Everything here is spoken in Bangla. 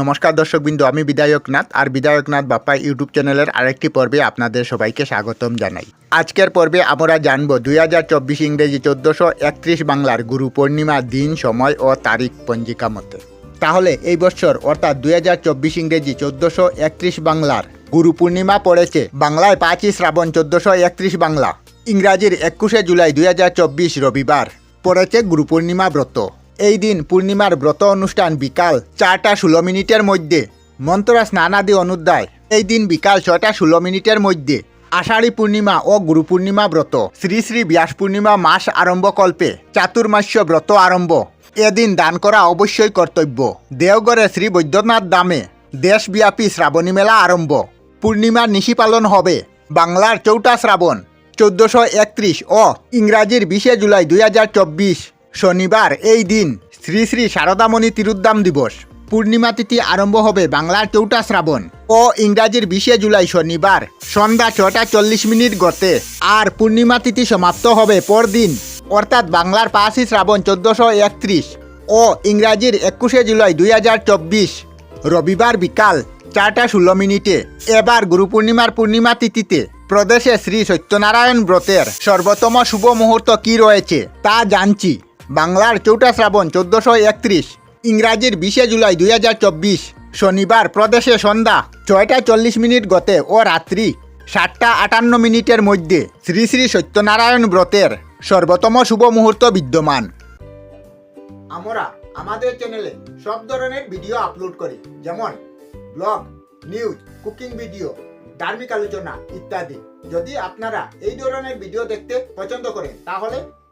নমস্কার দর্শকবৃন্দ, আমি বিধায়কনাথ আর বিধায়কনাথ বাপ্পা ইউটিউব চ্যানেলের আরেকটি পর্বে আপনাদের সবাইকে স্বাগতম জানাই। আজকের পর্বে আমরা জানব দুই হাজার চব্বিশ ইংরেজি চোদ্দোশো একত্রিশ বাংলার গুরু পূর্ণিমা দিন, সময় ও তারিখ পঞ্জিকা মতে। তাহলে এই বছর অর্থাৎ দুই হাজার চব্বিশ ইংরেজি চোদ্দোশো একত্রিশ বাংলার গুরু পূর্ণিমা পড়েছে বাংলায় পাঁচই শ্রাবণ চোদ্দোশো একত্রিশ বাংলা। ইংরাজির একুশে জুলাই দুই হাজার চব্বিশ রবিবার পড়েছে গুরু পূর্ণিমা ব্রত। এই দিন পূর্ণিমার ব্রত অনুষ্ঠান বিকাল চারটা ষোলো মিনিটের মধ্যে। মন্ত্রা স্নানাদি অনুদ্যায় এই দিন বিকাল ছয়টা ষোলো মিনিটের মধ্যে। আষাঢ়ী পূর্ণিমা ও গুরু পূর্ণিমা ব্রত। শ্রী শ্রী ব্যাস পূর্ণিমা মাস আরম্ভ কল্পে চাতুর্মাস্য ব্রত আরম্ভ। এদিন দান করা অবশ্যই কর্তব্য। দেওগড়ে শ্রী বৈদ্যনাথ দামে দেশব্যাপী শ্রাবণী মেলা আরম্ভ। পূর্ণিমার নিশি পালন হবে বাংলার চৌটা শ্রাবণ, চোদ্দশো একত্রিশ ও ইংরাজির বিশে জুলাই দুই হাজার চব্বিশ। শনিবার এই দিন শ্রী শ্রী শারদামণি তিরুদ্দাম দিবস। পূর্ণিমা তিথি আরম্ভ হবে বাংলার চৌঠা শ্রাবণ ও ইংরাজির বিশে জুলাই শনিবার সন্ধ্যা ছটা চল্লিশ মিনিট গতে আর পূর্ণিমা তিথি সমাপ্ত হবে পরদিন, অর্থাৎ বাংলার পাঁচই শ্রাবণ চোদ্দশো একত্রিশ ও ইংরাজির একুশে জুলাই দুই হাজার চব্বিশ। রবিবার বিকাল চারটা ষোলো মিনিটে। এবার গুরু পূর্ণিমার পূর্ণিমা তিথিতে প্রদেশে শ্রী সত্যনারায়ণ ব্রতের সর্বোত্তম শুভ মুহূর্ত কি রয়েছে তা জানছি। বাংলার চৌঠা শ্রাবণ চোদ্দশো একত্রিশ, ইংরাজির বিশে জুলাই দুই হাজার চব্বিশ, শনিবার প্রদেশে সন্ধ্যা ছয়টা চল্লিশ মিনিট গতে ও রাত্রি সাতটা আটান্ন মিনিটের মধ্যে শ্রী শ্রী সত্যনারায়ণ ব্রতের সর্বোত্তম শুভ মুহূর্ত বিদ্যমান। আমরা আমাদের চ্যানেলে সব ধরনের ভিডিও আপলোড করি, যেমন ব্লগ নিউজ কুকিং ভিডিও ধার্মিক আলোচনা ইত্যাদি। যদি আপনারা এই ধরনের ভিডিও দেখতে পছন্দ করেন, তাহলে